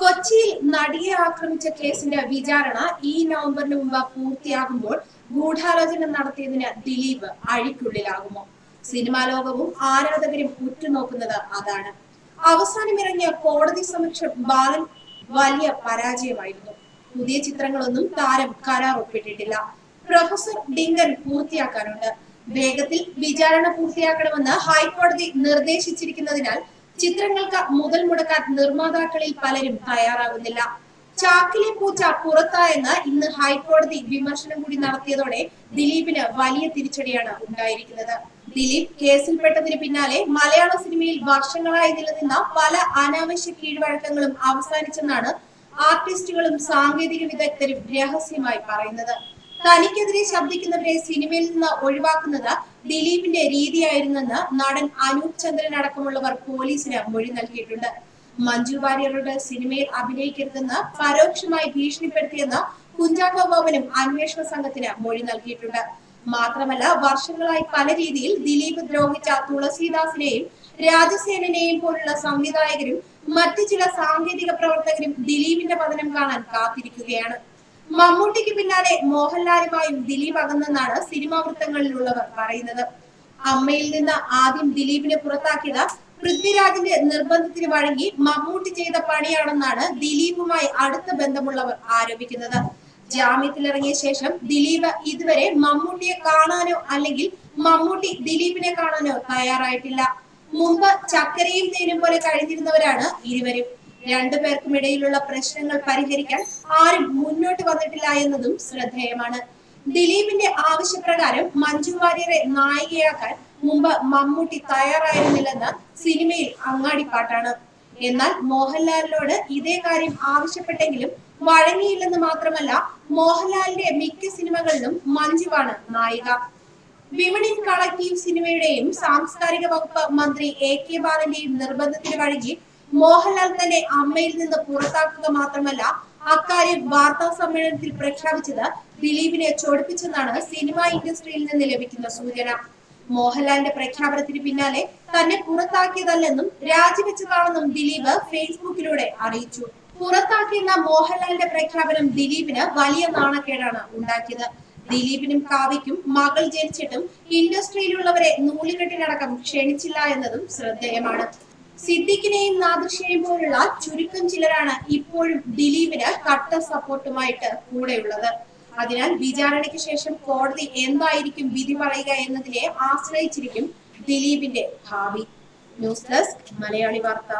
കൊച്ചിയിൽ നടിയെ ആക്രമിച്ച കേസിന്റെ വിചാരണ ഈ നവംബറിന് മുമ്പ് പൂർത്തിയാകുമ്പോൾ ഗൂഢാലോചന നടത്തിയതിന് ദിലീപ് അഴിക്കുള്ളിലാകുമോ? സിനിമാ ലോകവും ആരാധകരും ഉറ്റുനോക്കുന്നത് അതാണ്. അവസാനമിറങ്ങിയ കോടതി സമക്ഷം ബാലൻ വലിയ പരാജയമായിരുന്നു. പുതിയ ചിത്രങ്ങളൊന്നും താരം കരാർ ഒപ്പിട്ടിട്ടില്ല പ്രൊഫസർ ഡിങ്കൻ പൂർത്തിയാക്കാനുണ്ട്. വേഗത്തിൽ വിചാരണ പൂർത്തിയാക്കണമെന്ന് ഹൈക്കോടതി നിർദ്ദേശിച്ചിരിക്കുന്നതിനാൽ ചിത്രങ്ങൾക്ക് മുതൽ മുടക്കാൻ നിർമ്മാതാക്കളിൽ പലരും തയ്യാറാകുന്നില്ല. ചാക്കിലെ പൂച്ച പുറത്തായെന്ന് ഇന്ന് ഹൈക്കോടതി വിമർശനം കൂടി നടത്തിയതോടെ ദിലീപിന് വലിയ തിരിച്ചടിയാണ് ഉണ്ടായിരിക്കുന്നത്. ദിലീപ് കേസിൽപ്പെട്ടതിന് പിന്നാലെ മലയാള സിനിമയിൽ വർഷങ്ങളായി നിലനിന്ന പല അനാവശ്യ കീഴ്വഴക്കങ്ങളും അവസാനിച്ചെന്നാണ് ആർട്ടിസ്റ്റുകളും സാങ്കേതിക വിദഗ്ധരും രഹസ്യമായി പറയുന്നത്. തനിക്കെതിരെ ശബ്ദിക്കുന്നവരെ സിനിമയിൽ നിന്ന് ഒഴിവാക്കുന്നത് ദിലീപിന്റെ രീതിയായിരുന്നെന്ന് നടൻ അനൂപ് ചന്ദ്രൻ അടക്കമുള്ളവർ പോലീസിന് മൊഴി നൽകിയിട്ടുണ്ട്. മഞ്ജു വാര്യരുടെ സിനിമയിൽ അഭിനയിക്കരുതെന്ന് പരോക്ഷമായി ഭീഷണിപ്പെടുത്തിയെന്ന് കുഞ്ചാക്കോ ബോബനും അന്വേഷണ സംഘത്തിന് മൊഴി നൽകിയിട്ടുണ്ട്. മാത്രമല്ല വർഷങ്ങളായി പല രീതിയിൽ ദിലീപ് ദ്രോഹിച്ച തുളസീദാസിനെയും രാജസേനനെയും പോലുള്ള സംവിധായകരും മറ്റു ചില സാങ്കേതിക പ്രവർത്തകരും ദിലീപിന്റെ പതനം കാണാൻ കാത്തിരിക്കുകയാണ്. മമ്മൂട്ടിക്ക് പിന്നാലെ മോഹൻലാലുമായും ദിലീപ് അകന്നെന്നാണ് സിനിമാ വൃത്തങ്ങളിലുള്ളവർ പറയുന്നത്. അമ്മയിൽ നിന്ന് ആദ്യം ദിലീപിനെ പുറത്താക്കിയത് പൃഥ്വിരാജിന്റെ നിർബന്ധത്തിന് വഴങ്ങി മമ്മൂട്ടി ചെയ്ത പണിയാണെന്നാണ് ദിലീപുമായി അടുത്ത ബന്ധമുള്ളവർ ആരോപിക്കുന്നത്. ജാമ്യത്തിലിറങ്ങിയ ശേഷം ദിലീപ് ഇതുവരെ മമ്മൂട്ടിയെ കാണാനോ അല്ലെങ്കിൽ മമ്മൂട്ടി ദിലീപിനെ കാണാനോ തയ്യാറായിട്ടില്ല. മുമ്പ് ചക്കരയും തേനും പോലെ കഴിഞ്ഞിരുന്നവരാണ് ഇരുവരും. രണ്ടുപേർക്കും ഇടയിലുള്ള പ്രശ്നങ്ങൾ പരിഹരിക്കാൻ ആരും മുന്നോട്ട് വന്നിട്ടില്ല എന്നതും ശ്രദ്ധേയമാണ്. ദിലീപിന്റെ ആവശ്യപ്രകാരം മഞ്ജു വാര്യരെ നായികയാക്കാൻ മുമ്പ് മമ്മൂട്ടി തയ്യാറായിരുന്നില്ലെന്ന് സിനിമയിൽ അങ്ങാടിപ്പാട്ടാണ്. എന്നാൽ മോഹൻലാലിനോട് ഇതേ കാര്യം ആവശ്യപ്പെട്ടെങ്കിലും വഴങ്ങിയില്ലെന്ന് മാത്രമല്ല മോഹൻലാലിന്റെ മിക്ക സിനിമകളിലും മഞ്ജുവാണ് നായിക. വിമണിൻ കളക്റ്റീവ് സിനിമയുടെയും സാംസ്കാരിക വകുപ്പ് മന്ത്രി എ കെ ബാലന്റെയും നിർബന്ധത്തിന് വഴങ്ങി മോഹൻലാൽ തന്നെ അമ്മയിൽ നിന്ന് പുറത്താക്കുക മാത്രമല്ല അക്കാര്യം വാർത്താ സമ്മേളനത്തിൽ പ്രഖ്യാപിച്ചത് ദിലീപിനെ ചൊടിപ്പിച്ചെന്നാണ് സിനിമാ ഇൻഡസ്ട്രിയിൽ നിന്ന് ലഭിക്കുന്ന സൂചന. മോഹൻലാലിന്റെ പ്രഖ്യാപനത്തിന് പിന്നാലെ തന്നെ പുറത്താക്കിയതല്ലെന്നും രാജിവെച്ചതാണെന്നും ദിലീപ് ഫേസ്ബുക്കിലൂടെ അറിയിച്ചു. പുറത്താക്കിയെന്ന മോഹൻലാലിന്റെ പ്രഖ്യാപനം ദിലീപിന് വലിയ നാണക്കേടാണ് ഉണ്ടാക്കിയത്. ദിലീപിനും കാവ്യയ്ക്കും മകൾ ജനിച്ചിട്ടും ഇൻഡസ്ട്രിയിലുള്ളവരെ നൂലുകെട്ടിനടക്കം ക്ഷണിച്ചില്ല എന്നതും ശ്രദ്ധേയമാണ്. സിദ്ദിഖിനെയും നാദൃഷയെയും പോലുള്ള ചുരുക്കം ചിലരാണ് ഇപ്പോഴും ദിലീപിന് കട്ട സപ്പോർട്ടുമായിട്ട് കൂടെയുള്ളത്. അതിനാൽ വിചാരണയ്ക്ക് ശേഷം കോടതി എന്തായിരിക്കും വിധി പറയുക എന്നതിനെ ആശ്രയിച്ചിരിക്കും ദിലീപിന്റെ ഭാവി. ന്യൂസ് ഡെസ്ക് മലയാളി വാർത്ത.